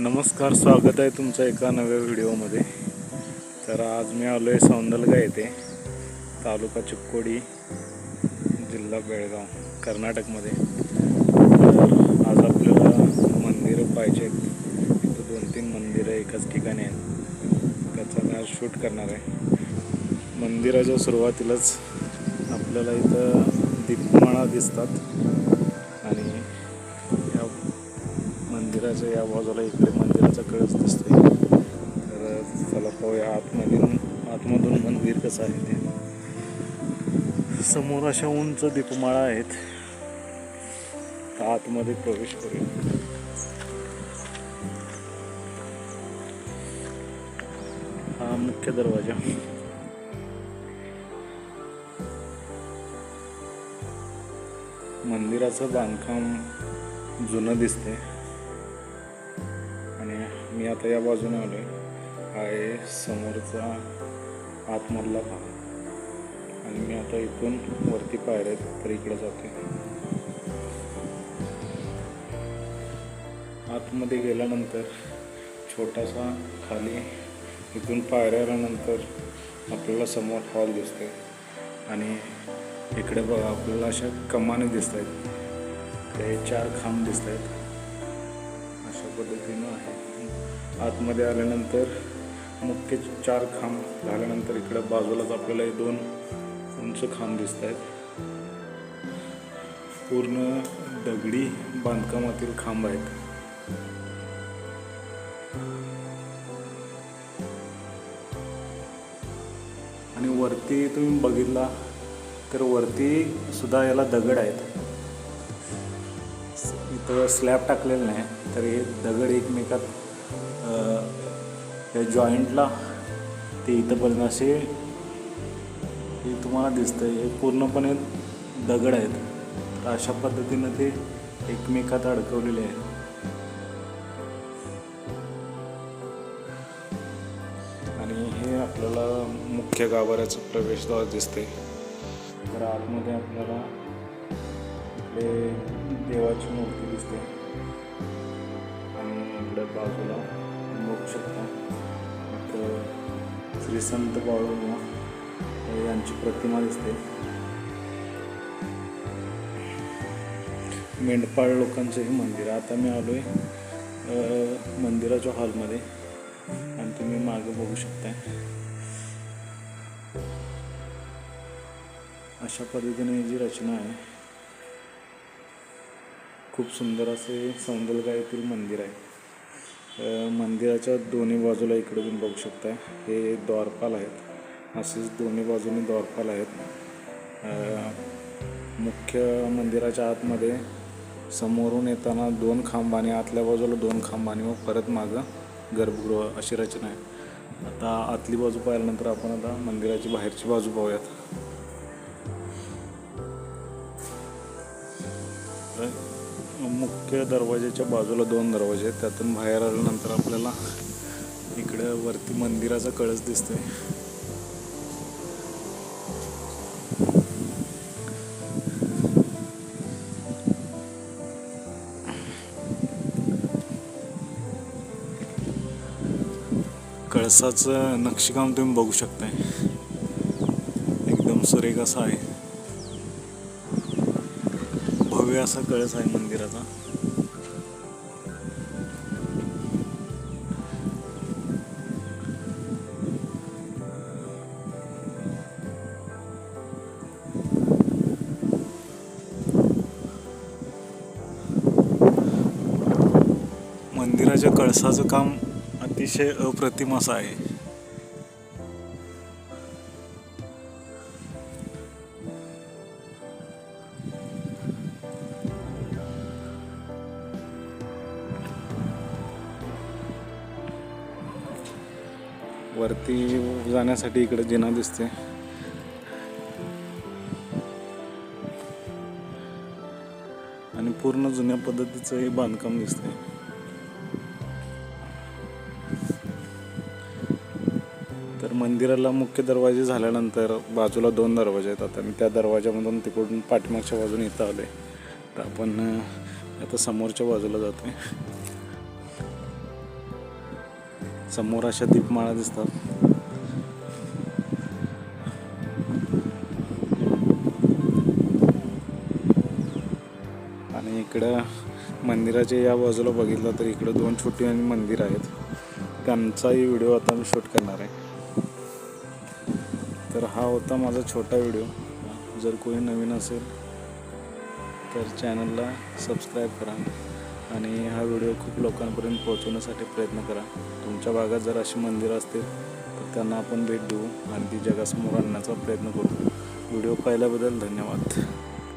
नमस्कार स्वागत आहे तुमचं एका नव्या व्हिडिओमध्ये. तर आज मी आलो आहे सौंदलगा येथे तालुका चिक्कोडी जिल्हा बेळगाव कर्नाटकमध्ये. तर आज आपल्याला मंदिरं पाहिजे इथं दोन तीन मंदिरं एकाच ठिकाणी आहेत. त्याचा मी आज शूट करणार आहे. मंदिराच्या सुरुवातीलाच आपल्याला इथं दीपमाळा दिसतात. मंदिराच्या या बाजूला इकडे मंदिराचा कळस दिसतोय. तर चला पाहूया आतमध्ये. आतमधून मंदिर कसं आहे ते. समोर अशा उंच दीपमाळा आहेत. आतमध्ये प्रवेश करूया. हा मुख्य दरवाजा. मंदिराचं बांधकाम जुनं दिसते मी आता या बाजूने आलो आहे आहे समोरचा आतमधला भाग. आणि मी आता इथून वरती पायऱ्या तर इकडे जाते आतमध्ये गेल्यानंतर छोटासा खाली इथून पायऱ्या आल्यानंतर आपल्याला समोर हॉल दिसते आणि इकडे बघा आपल्याला अशा कमाने दिसत आहेत ते चार खांब दिसत आहेत अशा पद्धतीनं आहे. आतमध्ये आल्यानंतर मुख्य चार खांब झाल्यानंतर इकडं बाजूलाच आपल्याला हे दोन उंच खांब दिसत आहेत पूर्ण दगडी बांधकामातील खांब आहेत. आणि वरती तुम्ही बघितला तर वरती सुद्धा याला दगड आहेत. इथं स्लॅब टाकलेलं नाही तर हे दगड एकमेकात या जॉईंटला ते इथंपर्यंत असे हे तुम्हाला दिसतंय. हे पूर्णपणे दगड आहेत. तर अशा पद्धतीनं ते एकमेकात अडकवलेले आहेत. आणि हे आपल्याला मुख्य गाभाऱ्याचं प्रवेशद्वार दिसते तर आतमध्ये आपल्याला इकडे देवाची मूर्ती दिसते. बाजूला बघू शकता. तर श्री संत बाळूमा यांची प्रतिमा दिसते. मेंढपाळ लोकांचं हे मंदिर. आहे. आता मी आलो आहे मंदिराच्या हॉलमध्ये. आणि तुम्ही मागं बघू शकताय. अशा पद्धतीने जी रचना आहे खूप सुंदर असे सौंदलगा येथील मंदिर आहे. मंदिराच्या दोन्ही बाजूला इकडे तुम्ही बघू शकताय. हे द्वारपाल आहेत. असेच दोन्ही बाजूने द्वारपाल आहेत. मुख्य मंदिराच्या आतमध्ये समोरून येताना दोन खांब आणि आतल्या बाजूला दोन खांब आणि मग परत मागं गर्भगृह अशी रचना आहे. आता आतली बाजू पाहिल्यानंतर आपण आता मंदिराची बाहेरची बाजू पाहूयात. तर मुख्य दरवाजाच्या बाजूला दोन दरवाजे आहेत. त्यातून बाहेर आल्यानंतर आपल्याला इकडं वरती मंदिराचा कळस दिसतोय. कळसाचं नक्षीकाम तुम्ही बघू शकताय. एकदम सुरेख असं आहे. भव्य असा कळस आहे मंदिराचा. मंदिराच्या कळसाचं काम अतिशय अप्रतिम असं आहे. वरती जाण्यासाठी इकडे जिना दिसते. आणि पूर्ण जुन्या पद्धतीचं हे बांधकाम दिसतंय. तर मंदिराला मुख्य दरवाजे झाल्यानंतर बाजूला दोन दरवाजे येतात आणि त्या दरवाजामधून तिकडून पाठीमागच्या बाजूने इथं आले तर आपण आता समोरच्या बाजूला जातोय. समोर अशा दीपमाळा दिसतात. आणि इकडं मंदिराच्या या बाजूला बघितलं तर इकडं दोन छोटी आणि मंदिर आहेत. त्यांचाही व्हिडिओ आता मी शूट करणार आहे. तर हा होता माझा छोटा व्हिडिओ. जर कोणी नवीन असेल तर चॅनलला सबस्क्राईब करा. आणि हा व्हिडिओ खूप लोकांपर्यंत पोहोचवण्यासाठी प्रयत्न करा. तुमच्या भागात जर अशी मंदिरं असतील तर त्यांना आपण भेट देऊ आणि ती जगासमोर आणण्याचा प्रयत्न करू. व्हिडिओ पाहिल्याबद्दल धन्यवाद.